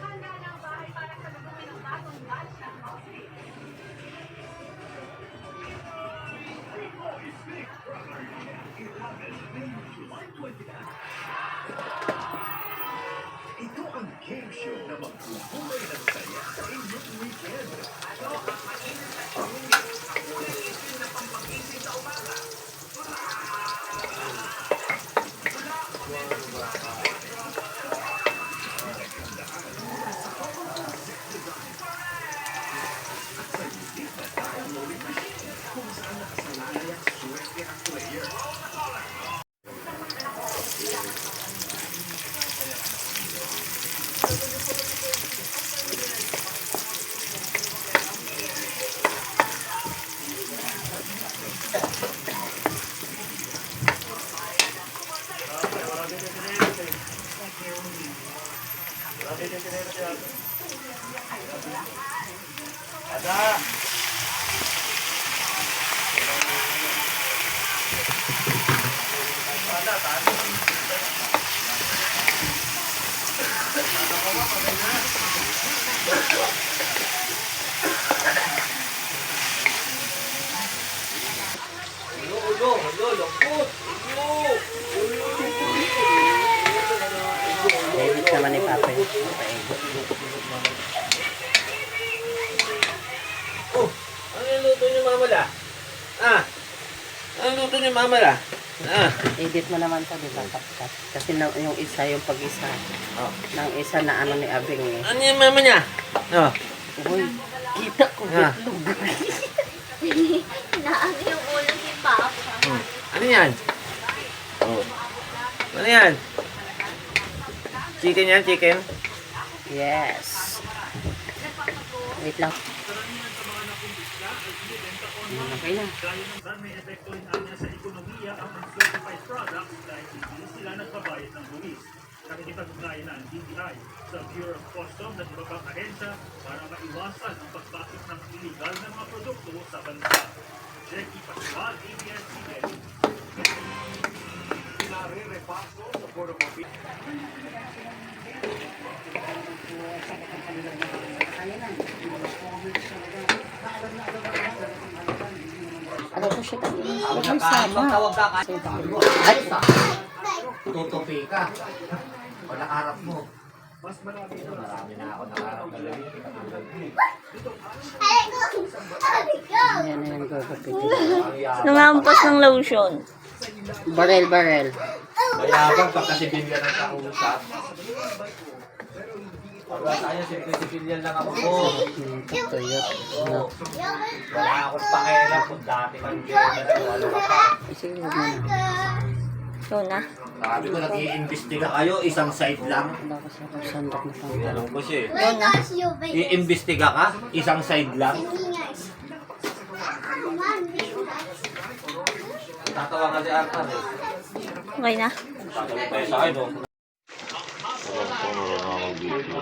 Handa ng bahay para sa gagawin ng bagong batch ng Housemeat. Edit naman ni Papa yun. Papaedit. Oh, ano yung luto niyo mama la? Ah, ano yung luto niyo mama la? Ah, Edit mo naman to, di ba? Kapkat. Kasi na, yung isa, yung pag-isa. oh. Nang isa na ano ni Abing eh. ano yung mama niya? Oh, Uy, kita ko Ah. bitlog. Naano yung ulo ni Papa. hmm. ano yan? Oh. Ano yan? Chicken yan, chicken? Yes. Wait lang. Hmm, Okay na. may epekto rin anya sa ekonomiya ang uncertified products dahil sila nagbabayad ng buwis. Nakikipag-ugnayan na ang DTI sa Bureau of Customs at iba pang ahensya para maiwasan ang pagpasok ng illegal na mga produkto sa bansa. Jackie Pascual, ABS-CBN. Pinare-repaso sa Board of Appeals. Ano to siya? Ka kasi. Ay, Tutupi ka. Wala harap mo. Marami na ako nakarap na lang. yan na yung. Nangampas ng lotion. Barel, barel. Mayabang pag kasi bilyan ang kausap. Wala tayo, sipil-sipilyan lang ako po. No. Wala akong pakialam kung dati man kayo na nagwalo ka pa. Sige, huwag mo na. Yun na. Sabi ko, nag-iimbestiga kayo, isang side lang. Wala kasi akong sandok na pang Tanong ko siya eh. Iimbestiga ka, isang side lang. Tatawa ka si Arthur eh. Okay na. Tatawa tayo sa akin, Sarap ko na lang ako dito.